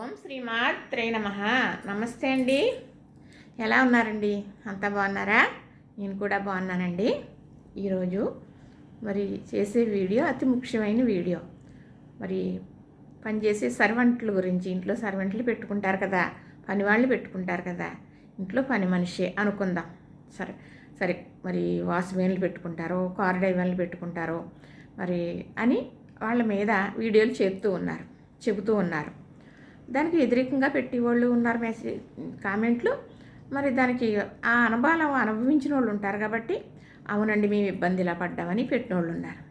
ఓం శ్రీమాత్రే నమ. నమస్తే అండి. ఎలా ఉన్నారండి? అంతా బాగున్నారా? నేను కూడా బాగున్నానండి. ఈరోజు మరి చేసే వీడియో అతి ముఖ్యమైన వీడియో. మరి పనిచేసే సర్వెంట్ల గురించి ఇంట్లో సర్వెంట్లు పెట్టుకుంటారు కదా పని వాళ్ళు పెట్టుకుంటారు కదా ఇంట్లో పని మనిషి అనుకుందాం. సరే సరే మరి వాచ్మెన్లు పెట్టుకుంటారో కార్ డ్రైవర్లు పెట్టుకుంటారో మరి అని వాళ్ళ మీద వీడియోలు చెప్తూ ఉన్నారు చెబుతూ ఉన్నారు. దానికి వ్యతిరేకంగా పెట్టేవాళ్ళు ఉన్నారు మెసేజ్ కామెంట్లు మరి దానికి ఆ అనుభవం అనుభవించిన వాళ్ళు ఉంటారు కాబట్టి అవునండి మేము ఇబ్బందిలా పడ్డామని పెట్టిన వాళ్ళు ఉన్నారు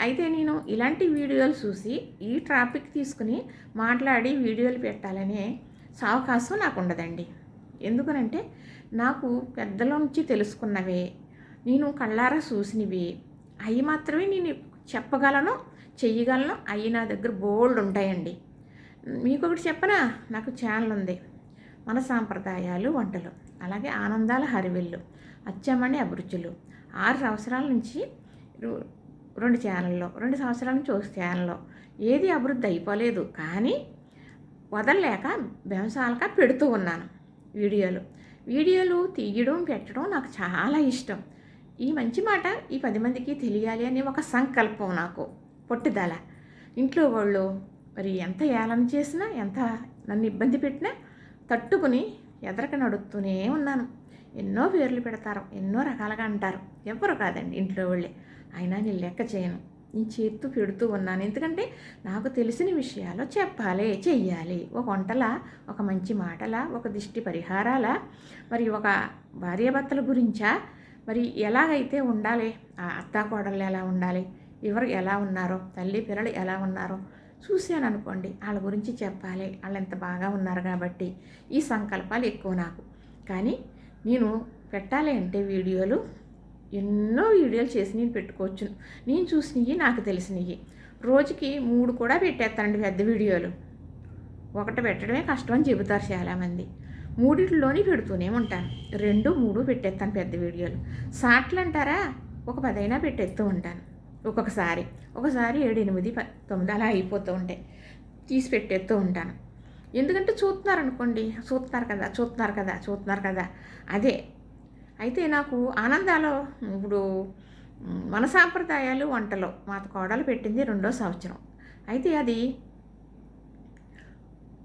అయితే నేను ఇలాంటి వీడియోలు చూసి ఈ ట్రాఫిక్ తీసుకుని మాట్లాడి వీడియోలు పెట్టాలనే సావకాశం నాకు ఉండదండి. ఎందుకనంటే నాకు పెద్దల నుంచి తెలుసుకున్నవే నేను కళ్ళారా చూసినవి అవి మాత్రమే నేను చెప్పగలను చెయ్యగలను అవి నా దగ్గర బోల్డ్ ఉంటాయండి. మీకు ఒకటి చెప్పనా? నాకు ఛానల్ ఉంది మన సాంప్రదాయాలు వంటలు. అలాగే ఆనందాల హరివిల్లు అచ్చమణి అభిరుచులు. ఆరు సంవత్సరాల నుంచి రెండు ఛానల్లో రెండు సంవత్సరాల నుంచి ఒక ఛానల్లో. ఏది అభివృద్ధి అయిపోలేదు. కానీ వదలలేక బెంసాలక పెడుతూ ఉన్నాను వీడియోలు. వీడియోలు తీయడం పెట్టడం నాకు చాలా ఇష్టం. ఈ మంచి మాట ఈ పది మందికి తెలియాలి అనే ఒక సంకల్పం నాకు. పట్టుదల. ఇంట్లో వాళ్ళు మరి ఎంత ఏలన చేసినా ఎంత నన్ను ఇబ్బంది పెట్టినా తట్టుకుని ఎదరక నడుస్తూనే ఉన్నాను. ఎన్నో పేర్లు పెడతారు ఎన్నో రకాలుగా అంటారు. ఎవరు కాదండి ఇంట్లో వాళ్ళే. అయినా నేను లెక్క చేయను. నేను చేస్తూ పెడుతూ ఉన్నాను. ఎందుకంటే నాకు తెలిసిన విషయాలు చెప్పాలి చెయ్యాలి. ఒక వంటల ఒక మంచి మాటల ఒక దిష్టి పరిహారాల? మరి ఒక భార్యాభర్తల గురించా? మరి ఎలాగైతే ఉండాలి? ఆ అత్తాకోడళ్ళు ఎలా ఉండాలి? ఎవరు ఎలా ఉన్నారో? తల్లి పిల్లలు ఎలా ఉన్నారో? చూశాను అనుకోండి వాళ్ళ గురించి చెప్పాలి వాళ్ళు ఎంత బాగా ఉన్నారు కాబట్టి ఈ సంకల్పాలు ఎక్కువ నాకు. కానీ నేను పెట్టాలి అంటే వీడియోలు ఎన్నో వీడియోలు చేసి నేను పెట్టుకోవచ్చు. నేను చూసినవి నాకు తెలిసినవి. రోజుకి మూడు కూడా పెట్టేస్తానండి పెద్ద వీడియోలు. ఒకటి పెట్టడమే కష్టం అని చెబుతారు చాలామంది. మూడిట్లోనే పెడుతూనే ఉంటాను. రెండు మూడు పెట్టేస్తాను పెద్ద వీడియోలు. షార్ట్లు అంటారా? ఒక పదైనా పెట్టేస్తూ ఉంటాను. ఒక్కొక్కసారి ఒకసారి ఏడు ఎనిమిది తొమ్మిది అలా అయిపోతూ ఉంటాయి. తీసి పెట్టేస్తూ ఉంటాను. ఎందుకంటే చూస్తున్నారు అనుకోండి చూస్తున్నారు కదా చూస్తున్నారు కదా చూస్తున్నారు కదా అదే. అయితే నాకు ఆనందాలో ఇప్పుడు మన సాంప్రదాయాలు వంటలు మా కోడలు పెట్టింది రెండో సంవత్సరం. అయితే అది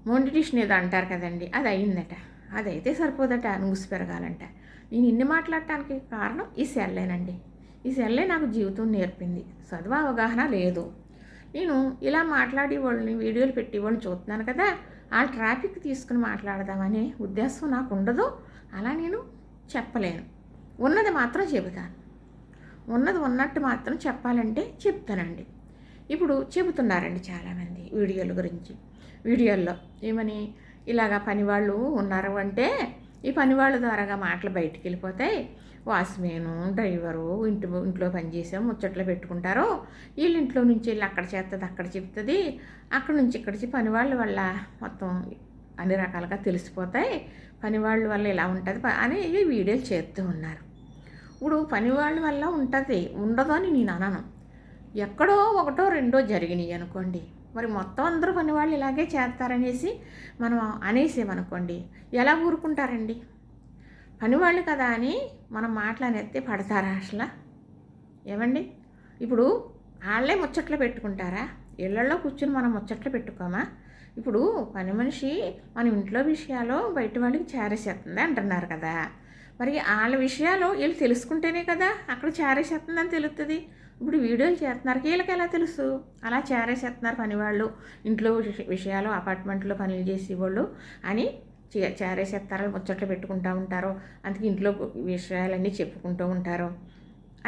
మోండిటిషన్ ఏదో అంటారు కదండి అది అయిందట. అదైతే సరిపోదట నూసి పెరగాలంట. నేను ఇన్ని మాట్లాడటానికి కారణం ఈ సెల్లేనండి. ఈ సెల్లే నాకు జీవితం నేర్పింది. చదువు అవగాహన లేదు. నేను ఇలా మాట్లాడే వాళ్ళని వీడియోలు పెట్టి వాళ్ళని చూస్తున్నాను కదా ఆ ట్రాఫిక్ తీసుకుని మాట్లాడదామనే ఉద్దేశం నాకు ఉండదు. అలా నేను చెప్పలేను. ఉన్నది మాత్రం చెబుతాను. ఉన్నది ఉన్నట్టు మాత్రం చెప్పాలంటే చెప్తానండి. ఇప్పుడు చెబుతున్నారండి చాలామంది వీడియోల గురించి. వీడియోల్లో ఏమని ఇలాగా పనివాళ్ళు ఉన్నారు అంటే ఈ పనివాళ్ళ ద్వారాగా మాటలు బయటికి వెళ్ళిపోతాయి వాచ్మేను డ్రైవరు ఇంటి ఇంట్లో పనిచేసే ముచ్చట్లు పెట్టుకుంటారు. వీళ్ళ ఇంట్లో నుంచి వెళ్ళి అక్కడ చేస్తుంది అక్కడ చెప్తుంది. అక్కడ నుంచి ఇక్కడికి పనివాళ్ళ వల్ల మొత్తం అన్ని రకాలుగా తెలిసిపోతాయి. పనివాళ్ళ వల్ల ఇలా ఉంటుంది ప- అని ఈ వీడియోలు చేస్తూ ఉన్నారు. ఇప్పుడు పనివాళ్ళ వల్ల ఉంటుంది ఉండదు అని నేను అనను. ఎక్కడో ఒకటో రెండో జరిగినాయి అనుకోండి. మరి మొత్తం అందరూ పనివాళ్ళు ఇలాగే చేస్తారనేసి మనం అనేసేమనుకోండి ఎలా ఊరుకుంటారండి? పనివాళ్ళు కదా అని మనం మాట్లాడేస్తే పడతారా అసలు? ఏమండి? ఇప్పుడు వాళ్ళే ముచ్చట్లు పెట్టుకుంటారా? ఇళ్ళలో కూర్చుని మనం ముచ్చట్లు పెట్టుకోమా? ఇప్పుడు పని మనిషి మన ఇంట్లో విషయాలు బయట వాళ్ళకి చేరేసేస్తుంది అంటున్నారు కదా. మరి వాళ్ళ విషయాలు వీళ్ళు తెలుసుకుంటేనే కదా అక్కడ చేరేసేస్తుందని తెలుస్తుంది ఇప్పుడు వీడియోలు చేస్తున్నారు వీళ్ళకి ఎలా తెలుసు? అలా చేరేసేస్తున్నారు పనివాళ్ళు ఇంట్లో విషయాలు అపార్ట్మెంట్లో పనులు చేసేవాళ్ళు అని చేరేసేస్తారు ముచ్చట్లు పెట్టుకుంటూ ఉంటారు అందుకే ఇంట్లో విషయాలన్నీ చెప్పుకుంటూ ఉంటారు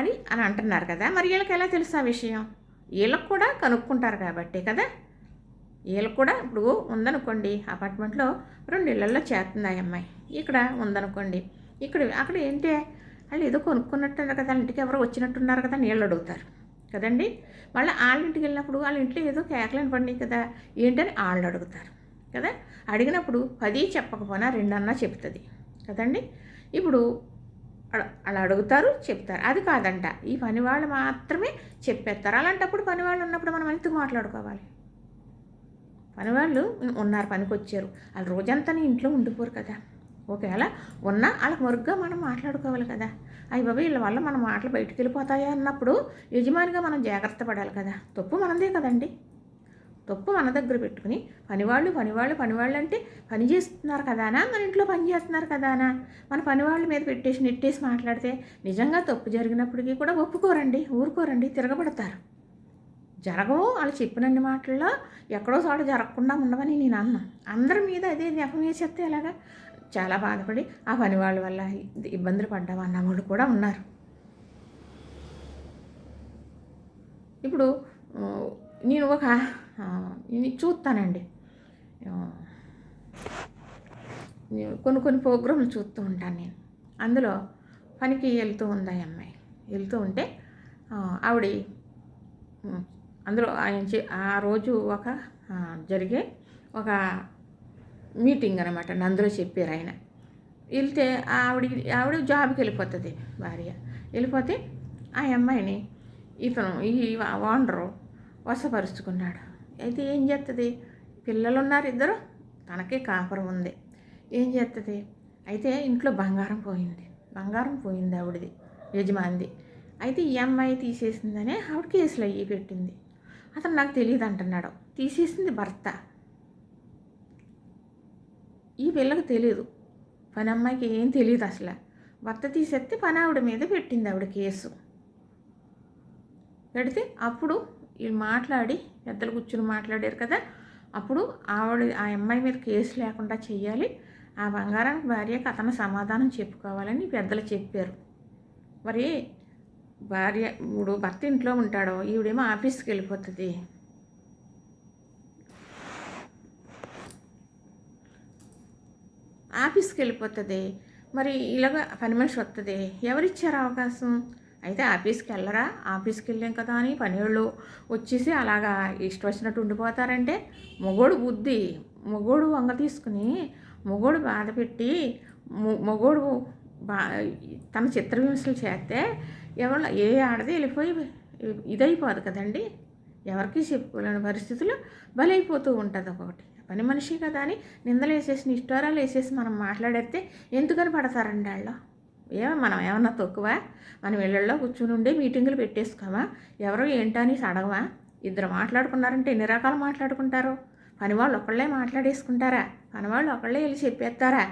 అని అని అంటున్నారు కదా. మరి వీళ్ళకి ఎలా తెలుసు ఆ విషయం? వీళ్ళకి కూడా కనుక్కుంటారు కాబట్టే కదా. వీళ్ళకి కూడా ఇప్పుడు ఉందనుకోండి అపార్ట్మెంట్లో రెండు ఇళ్ళలో చేస్తుంది ఆ అమ్మాయి ఇక్కడ ఉందనుకోండి. ఇక్కడ అక్కడ ఏంటి? వాళ్ళు ఏదో కొనుక్కున్నట్టున్నారు కదా వాళ్ళ ఇంటికి ఎవరో వచ్చినట్టున్నారు కదా నీళ్ళు అడుగుతారు. కదండి? మళ్ళీ వాళ్ళ ఇంటికి వెళ్ళినప్పుడు వాళ్ళ ఇంట్లో ఏదో కేకలను పడినాయి కదా ఏంటని వాళ్ళు అడుగుతారు. కదా? అడిగినప్పుడు పది చెప్పకపోయినా రెండన్నా చెప్తుంది కదండి? ఇప్పుడు అడ- అలా అడుగుతారు చెప్తారు అది కాదంట. ఈ పని వాళ్ళు మాత్రమే చెప్పేస్తారు. అలాంటప్పుడు పని వాళ్ళు ఉన్నప్పుడు మనం ఎందుకు మాట్లాడుకోవాలి? పనివాళ్ళు ఉన్నారు పనికి వచ్చారు. వాళ్ళు రోజంతా ఇంట్లో ఉండిపోరు కదా. ఒకవేళ ఉన్నా వాళ్ళకి మరుగ్గా మనం మాట్లాడుకోవాలి కదా. అయ్యి బాబు వీళ్ళ వల్ల మన మాటలు బయటికి వెళ్ళిపోతాయా అన్నప్పుడు యజమానిగా మనం జాగ్రత్త పడాలి కదా. తప్పు మనదే కదండి. తప్పు మన దగ్గర పెట్టుకుని పనివాళ్ళు పనివాళ్ళు పనివాళ్ళు అంటే పని చేస్తున్నారు కదానా మన ఇంట్లో పని చేస్తున్నారు కదానా మన పనివాళ్ళ మీద పెట్టేసి నెట్టేసి మాట్లాడితే నిజంగా తప్పు జరిగినప్పటికీ కూడా ఒప్పుకోరండి ఊరుకోరండి తిరగబడతారు. జరగవు వాళ్ళు చెప్పినన్ని మాటల్లో ఎక్కడో చోట జరగకుండా ఉండవని నేను అన్నా. అందరి మీద అదే నెపం వేసేస్తే ఎలాగా? చాలా బాధపడి ఆ పని వాళ్ళ వల్ల ఇబ్బందులు పడ్డాం వాళ్ళు కూడా ఉన్నారు. ఇప్పుడు నేను ఒక చూస్తానండి కొన్ని కొన్ని ప్రోగ్రాంలు చూస్తూ ఉంటాను నేను. అందులో పనికి వెళ్తూ ఉంది అమ్మాయి. వెళ్తూ ఉంటే ఆవిడ అందులో ఆయన ఆ రోజు ఒక జరిగే ఒక మీటింగ్ అనమాట. అందులో చెప్పారు ఆయన. వెళ్తే ఆవిడ ఆవిడ జాబ్కి వెళ్ళిపోతుంది భార్య. వెళ్ళిపోతే ఆ అమ్మాయిని ఇతను ఈ ఓనరు వసపరుచుకున్నాడు అయితే ఏం చేస్తుంది పిల్లలు ఉన్నారు ఇద్దరు తనకే కాపురం ఉంది. ఏం చేస్తుంది అయితే ఇంట్లో బంగారం పోయింది. బంగారం పోయింది ఆవిడది యజమానిది. అయితే ఈ అమ్మాయి తీసేసిందనే ఆవిడ కేసులు అయ్యి పెట్టింది. అతను నాకు తెలియదు అంటున్నాడు. తీసేసింది భర్త. ఈ పిల్లకి తెలియదు పని అమ్మాయికి ఏం తెలియదు అసలు. భర్త తీసేస్తే పని ఆవిడ మీద పెట్టింది ఆవిడ కేసు. పెడితే అప్పుడు వీళ్ళు మాట్లాడి పెద్దలు కూర్చుని మాట్లాడారు కదా అప్పుడు ఆవిడ ఆ అమ్మాయి మీద కేసు లేకుండా చెయ్యాలి. ఆ బంగారానికి భార్యకి అతను సమాధానం చెప్పుకోవాలని పెద్దలు చెప్పారు. మరి భార్య ఇప్పుడు భర్త ఇంట్లో ఉంటాడో ఈవిడేమో ఆఫీస్కి వెళ్ళిపోతుంది. ఆఫీస్కి వెళ్ళిపోతుంది మరి ఇలాగ పని మనిషి వస్తుంది ఎవరిచ్చారు అవకాశం? అయితే ఆఫీస్కి వెళ్ళరా ఆఫీస్కి వెళ్ళాం కదా అని పనివాళ్ళు వచ్చేసి అలాగా ఇష్టం వచ్చినట్టు ఉండిపోతారంటే మొగోడు బుద్ధి. మొగోడు వంగ తీసుకుని మొగోడు బాధ పెట్టి మొగోడు బా తన చిత్రహింసలు చేస్తే ఎవరు ఏ ఆడది వెళ్ళిపోయి ఇదైపోదు కదండి. ఎవరికీ చెప్పుకోలేని పరిస్థితులు బలైపోతూ ఉంటుంది ఒకటి. పని మనిషి కదా అని నిందలు వేసేసి నిష్ఠారాలు వేసేసి మనం మాట్లాడేస్తే ఎందుకని పడతారండి వాళ్ళు ఏమో మనం ఏమన్నా తక్కువ? మనం ఇళ్ళల్లో కూర్చుని ఉండి మీటింగులు పెట్టేసుకోమా? ఎవరో ఏంటని అడగవా ఇద్దరు మాట్లాడుకున్నారంటే ఎన్ని రకాలు మాట్లాడుకుంటారు? పని వాళ్ళు ఒకళ్ళే మాట్లాడేసుకుంటారా? పని వాళ్ళు ఒకళ్ళే వెళ్ళి చెప్పేస్తారా?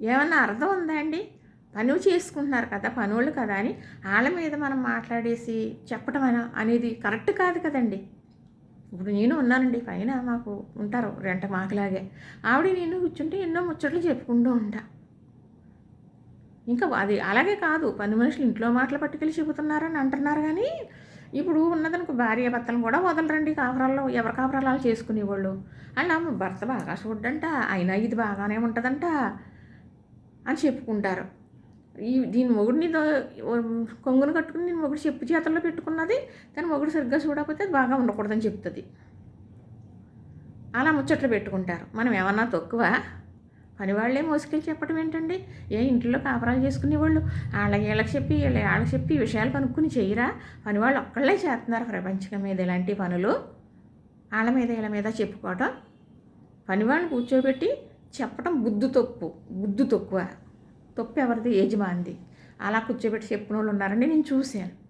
ఏమన్నా అర్థం ఉందా అండి? పనులు చేసుకుంటున్నారు కదా పనులు కదా అని వాళ్ళ మీద మనం మాట్లాడేసి చెప్పడం అనేది కరెక్ట్ కాదు కదండి. ఇప్పుడు నేను ఉన్నానండి పైన మాకు ఉంటారు రెంట మాకులాగే. ఆవిడ నేను కూర్చుంటే ఎన్నో ముచ్చట్లు చెప్పుకుంటూ ఉంటా. ఇంకా అది అలాగే కాదు పని మనుషులు ఇంట్లో మాటలు పట్టుకెళ్ళి చెబుతున్నారని అంటున్నారు కానీ ఇప్పుడు ఉన్నదనుకో భార్య భర్తలు కూడా వదలరండి కాపురాల్లో ఎవరి కాపురాలు చేసుకునేవాళ్ళు. అలా భర్త బాగా చూడ్డంట అయినా ఇది బాగానే ఉంటుందంట అని చెప్పుకుంటారు. ఈ దీని మొగుడిని కొంగును కట్టుకుని నేను మొగుడు చెప్పు చేతల్లో పెట్టుకున్నది కానీ మొగుడు సరిగ్గా చూడకపోతే అది బాగా ఉండకూడదని చెప్తుంది. అలా ముచ్చట్లు పెట్టుకుంటారు. మనం ఏమన్నా తక్కువ పని వాళ్ళే మోసుకెళ్ళి చెప్పడం ఏంటండి? ఏ ఇంట్లో కాపురాలు చేసుకునేవాళ్ళు వాళ్ళ వీళ్ళకి చెప్పి వీళ్ళ వాళ్ళకి చెప్పి విషయాలు కనుక్కుని చేయరా? పని వాళ్ళు ఒక్కళ్ళే చేస్తున్నారు ప్రపంచం మీద ఇలాంటి పనులు. వాళ్ళ మీద వీళ్ళ మీద చెప్పుకోవటం. పని వాళ్ళని కూర్చోబెట్టి చెప్పడం బుద్ధు తప్పు బుద్ధు తక్కువ. తప్పు ఎవరిది? యజమానిది. అలా కూర్చోబెట్టి చెప్పిన వాళ్ళు ఉన్నారని నేను చూశాను.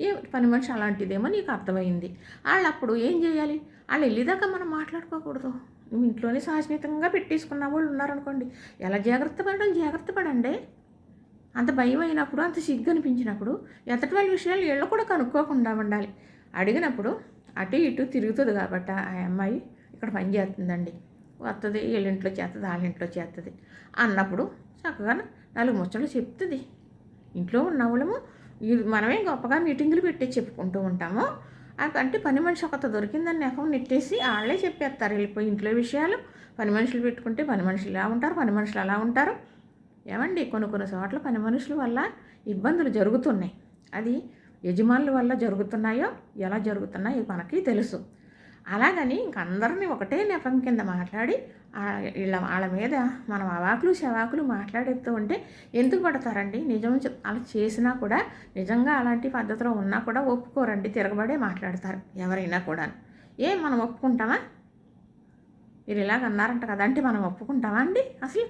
ఏ పని మనిషి అలాంటిదేమో నీకు అర్థమైంది. వాళ్ళు అప్పుడు ఏం చేయాలి? వాళ్ళు వెళ్ళేదాకా మనం మాట్లాడుకోకూడదు. నువ్వు ఇంట్లోనే శాశ్వతంగా పెట్టేసుకున్న వాళ్ళు ఉన్నారనుకోండి ఎలా జాగ్రత్త పడడం? జాగ్రత్త పడండి. అంత భయం అయినప్పుడు అంత సిగ్గు అనిపించినప్పుడు ఎతటి వాళ్ళ విషయాలు వీళ్ళు కూడా కనుక్కోకుండా ఉండాలి. అడిగినప్పుడు అటు ఇటు తిరుగుతుంది కాబట్టి ఆ అమ్మాయి ఇక్కడ పని చేస్తుందండి. వస్తుంది వీళ్ళింట్లో చేస్తుంది వాళ్ళ ఇంట్లో చేస్తుంది అన్నప్పుడు చక్కగా నాలుగు ముచ్చట్లు చెప్తుంది. ఇంట్లో ఉన్న వాళ్ళము మనమే గొప్పగా మీటింగులు పెట్టి చెప్పుకుంటూ ఉంటాము. అంటే పని మనిషి ఒకత దొరికిందని నెఫం నెట్టేసి వాళ్ళే చెప్పేస్తారు. వెళ్ళిపోయి ఇంట్లో విషయాలు పని మనుషులు పెట్టుకుంటే పని మనుషులు ఇలా ఉంటారు పని మనుషులు అలా ఉంటారు. ఏమండి కొన్ని కొన్ని చోట్ల పని మనుషుల వల్ల ఇబ్బందులు జరుగుతున్నాయి. అది యజమానుల వల్ల జరుగుతున్నాయో ఎలా జరుగుతున్నాయో మనకి తెలుసు. అలాగని ఇంకందరినీ ఒకటే నెపం కింద మాట్లాడి వీళ్ళ వాళ్ళ మీద మనం అవాకులు శవాకులు మాట్లాడేస్తూ ఉంటే ఎందుకు పడతారండి? నిజం అలా చేసినా కూడా నిజంగా అలాంటి పద్ధతిలో ఉన్నా కూడా ఒప్పుకోరండి తిరగబడే మాట్లాడతారు ఎవరైనా కూడా ఏ మనం ఒప్పుకుంటామా? మీరు ఇలాగ అన్నారంట కదా అంటే మనం ఒప్పుకుంటామా అండి అసలు?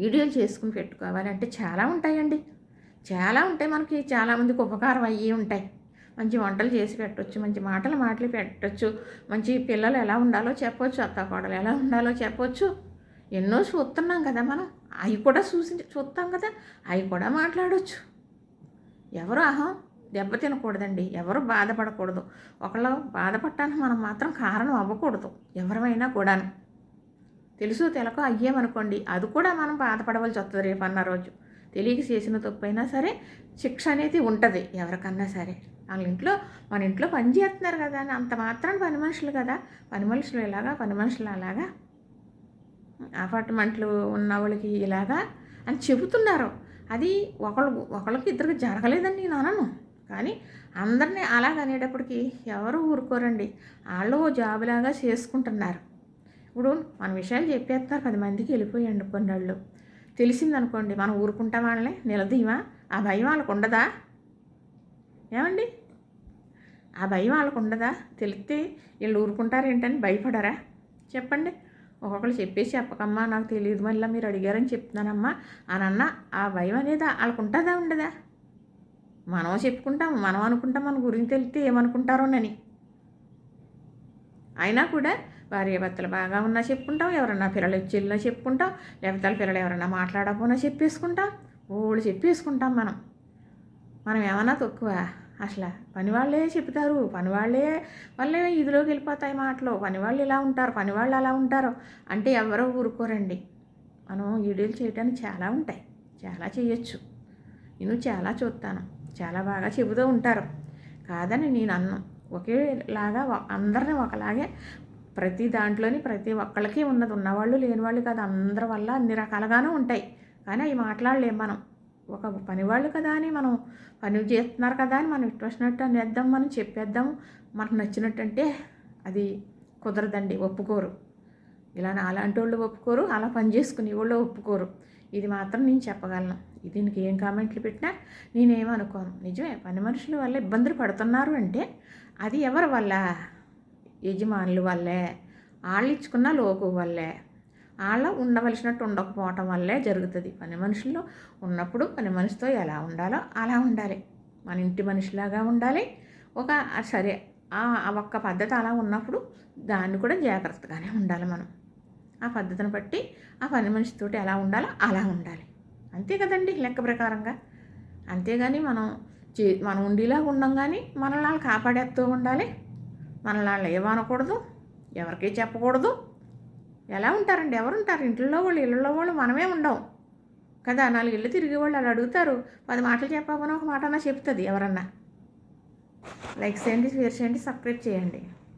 వీడియోలు చేసుకుని పెట్టుకోవాలి అంటే చాలా ఉంటాయండి. చాలా ఉంటాయి మనకి చాలామందికి ఉపకారం అయ్యి ఉంటాయి. మంచి వంటలు చేసి పెట్టవచ్చు మంచి మాటలు మాటలు పెట్టవచ్చు మంచి పిల్లలు ఎలా ఉండాలో చెప్పొచ్చు అత్త కోడలు ఎలా ఉండాలో చెప్పొచ్చు. ఎన్నో చూస్తున్నాం కదా మనం. అవి కూడా చూసి చూస్తాం కదా. అవి కూడా మాట్లాడవచ్చు ఎవరు అహం? దెబ్బ తినకూడదండి. ఎవరు బాధపడకూడదు. ఒకళ్ళు బాధపడటానికి మనం మాత్రం కారణం అవ్వకూడదు. ఎవరమైనా కూడాను. తెలుసు తెలకో అయ్యేమనుకోండి. అది కూడా మనం బాధపడవలసి వస్తుంది రేపు అన్న రోజు. తెలియక చేసిన తప్పైనా సరే శిక్ష అనేది ఉంటుంది ఎవరికన్నా సరే. వాళ్ళ ఇంట్లో మన ఇంట్లో పని చేస్తున్నారు కదా అని. అంత మాత్రం పని మనుషులు కదా. పని మనుషులు ఇలాగా పని మనుషులు అలాగా? అపార్ట్మెంట్లు ఉన్న వాళ్ళకి ఇలాగా అని చెబుతున్నారు. అది ఒకళ్ళు ఒకళ్ళకి ఇద్దరికి జరగలేదని నేను అనను కానీ అందరినీ అలాగనేటప్పటికి ఎవరు ఊరుకోరండి? వాళ్ళు జాబులాగా చేసుకుంటున్నారు. ఇప్పుడు మన విషయాలు చెప్పేస్తారు పది మందికి వెళ్ళిపోయండి కొన్నాళ్ళు తెలిసిందనుకోండి మనం ఊరుకుంటాం వాళ్ళని. నిలదీమా ఆ భయం వాళ్ళకు ఉండదా ఏమండి? ఆ భయం వాళ్ళకు ఉండదా తెలిస్తే వీళ్ళు ఊరుకుంటారు ఏంటని భయపడరా? చెప్పండి. ఒక్కొక్కరు చెప్పేసి చెప్పకమ్మా నాకు తెలియదు మళ్ళీ మీరు అడిగారని చెప్తున్నానమ్మా అని ఆ భయం అనేది వాళ్ళకు ఉంటుందా ఉండదా? మనం చెప్పుకుంటాం మనం అనుకుంటాం మన గురించి తెలిస్తే ఏమనుకుంటారోనని అయినా కూడా భార్యాభర్తలు బాగా ఉన్నా చెప్పుకుంటాం ఎవరన్నా పిల్లలు చెల్లినా చెప్పుకుంటాం లేకపోతే పిల్లలు ఎవరన్నా మాట్లాడకపోయినా చెప్పేసుకుంటాం ఓళ్ళు చెప్పేసుకుంటాం మనం. మనం ఏమన్నా తక్కువ? అసలు పని వాళ్ళే చెప్తారు పనివాళ్ళే వాళ్ళే ఇదిలోకి వెళ్ళిపోతాయి మాటలు. పని వాళ్ళు ఇలా ఉంటారు. పని వాళ్ళు అలా ఉంటారు. అంటే ఎవరో ఊరుకోరండి. మనం వీడియోలు చేయడానికి చాలా ఉంటాయి. చాలా చేయొచ్చు. నేను చాలా చూస్తాను. చాలా బాగా చెబుతూ ఉంటారు. కాదని నేను అన్నం. ఒకేలాగా అందరిని ఒకలాగే ప్రతి దాంట్లోని ప్రతి ఒక్కళ్ళకి ఉన్నది ఉన్నవాళ్ళు లేనివాళ్ళు కాదు. అందరి వల్ల అన్ని రకాలుగానే ఉంటాయి. కానీ అవి మాట్లాడలేం మనం. ఒక పనివాళ్ళు కదా అని మనం పని చేస్తున్నారు కదా అని మనం ఇటు వచ్చినట్టు అనేద్దాం మనం చెప్పేద్దాం మనకు నచ్చినట్టు అంటే అది కుదరదండి ఒప్పుకోరు. ఇలా అలాంటి వాళ్ళు ఒప్పుకోరు అలా పని చేసుకునే వాళ్ళు ఒప్పుకోరు. ఇది మాత్రం నేను చెప్పగలను. దీనికి ఏం కామెంట్లు పెట్టినా నేనేమనుకోను నిజమే పని మనుషుల వల్ల ఇబ్బందులు పడుతున్నారు అంటే అది ఎవరి వల్ల? యజమానుల వల్లే వాళ్ళు ఇచ్చుకున్న లోకు వల్లే. వాళ్ళ ఉండవలసినట్టు ఉండకపోవటం వల్లే జరుగుతుంది. పని మనుషుల్లో ఉన్నప్పుడు పని మనిషితో ఎలా ఉండాలో అలా ఉండాలి. మన ఇంటి మనిషిలాగా ఉండాలి. ఒక సరే ఆ ఒక్క పద్ధతి అలా ఉన్నప్పుడు దాన్ని కూడా జాగ్రత్తగానే ఉండాలి మనం. ఆ పద్ధతిని బట్టి ఆ పని మనిషితోటి ఎలా ఉండాలో అలా ఉండాలి. అంతే కదండి లెక్క ప్రకారంగా. అంతేగాని మనం చే మనం ఉండేలాగా ఉండం కానీ మనల్ని కాపాడేస్తూ ఉండాలి. మనల్ని ఏమనకూడదు. ఎవరికీ చెప్పకూడదు. ఎలా ఉంటారండి? ఎవరు ఉంటారు ఇంట్లో వాళ్ళు ఇళ్ళలో వాళ్ళు మనమే ఉండవు కదా నాలుగు ఇళ్ళు తిరిగి వాళ్ళు అలా అడుగుతారు. పది మాటలు చెప్పకపోయినా ఒక మాట అన్నా చెప్తుంది ఎవరన్నా. లైక్ చేయండి షేర్ చేయండి సబ్స్క్రైబ్ చేయండి.